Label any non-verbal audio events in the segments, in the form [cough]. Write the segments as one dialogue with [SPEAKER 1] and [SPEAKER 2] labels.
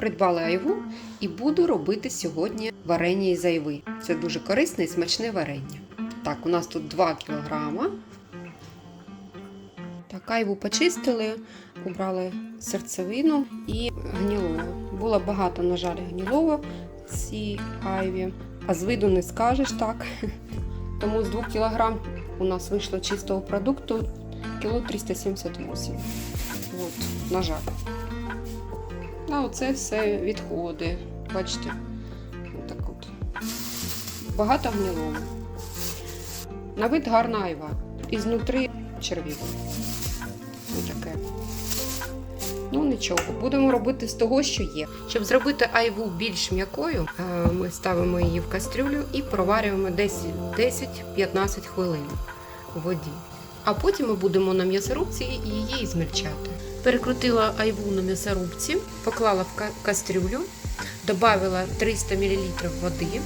[SPEAKER 1] Придбала айву і буду робити сьогодні варення із айви. Це дуже корисне і смачне варення. Так, у нас тут 2 кілограма. Так, айву почистили, убрали серцевину і гнілого. Було багато, на жаль, гнілого в цій айві, а з виду не скажеш так. [laughs] Тому з 2 кг у нас вийшло чистого продукту кіло 378. От, на жаль. А оце все відходи. Бачите? Отак от. Багато гнилого. На вид гарна айва. Ізнутри червів. Отаке. Ну нічого, будемо робити з того, що є. Щоб зробити айву більш м'якою, е, ми ставимо її в кастрюлю і проварюємо десь 10-15 хвилин у воді. А потім ми будемо на м'ясорубці її змельчати. Перекрутила айву на м'ясорубці, поклала в кастрюлю, додала 300 мл води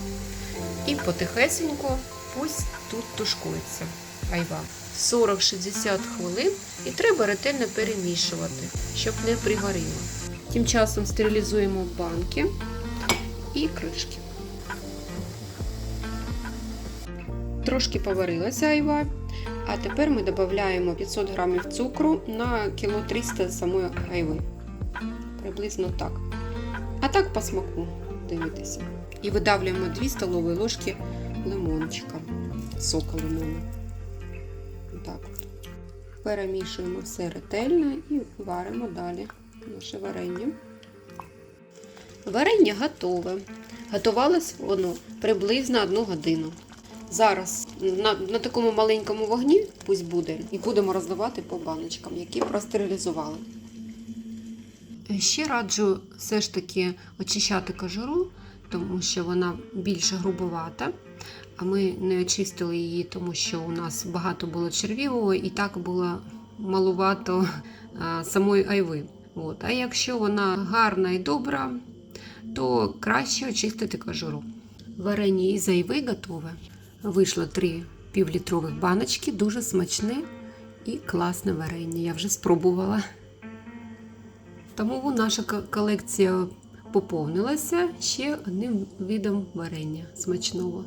[SPEAKER 1] і потихесенько пусть тут тушкується айва. 40-60 хвилин і треба ретельно перемішувати, щоб не пригоріло. Тим часом стерилізуємо банки і кришки. Трошки поварилася айва, а тепер ми додаємо 500 грамів цукру на кіло 300 самої айви. Приблизно так. А так по смаку дивитися. І видавлюємо 2 столові ложки лимончика, сока лимону. Так. Перемішуємо все ретельно і варимо далі наше варення. Варення готове. Готувалось воно приблизно 1 годину. Зараз на, на такому маленькому вогні пусть буде, і будемо роздавати по баночкам, які простерилізували. Ще раджу все ж таки очищати кожуру, тому що вона більш грубовата. А ми не очистили її, тому що у нас багато було червівого і так було малувато [laughs] самої айви. От. А якщо вона гарна і добра, то краще очистити кожуру. Варення із айви готове. Вийшло три півлітрових баночки, дуже смачне і класне варення. Я вже спробувала. Тому наша колекція поповнилася ще одним видом варення смачного.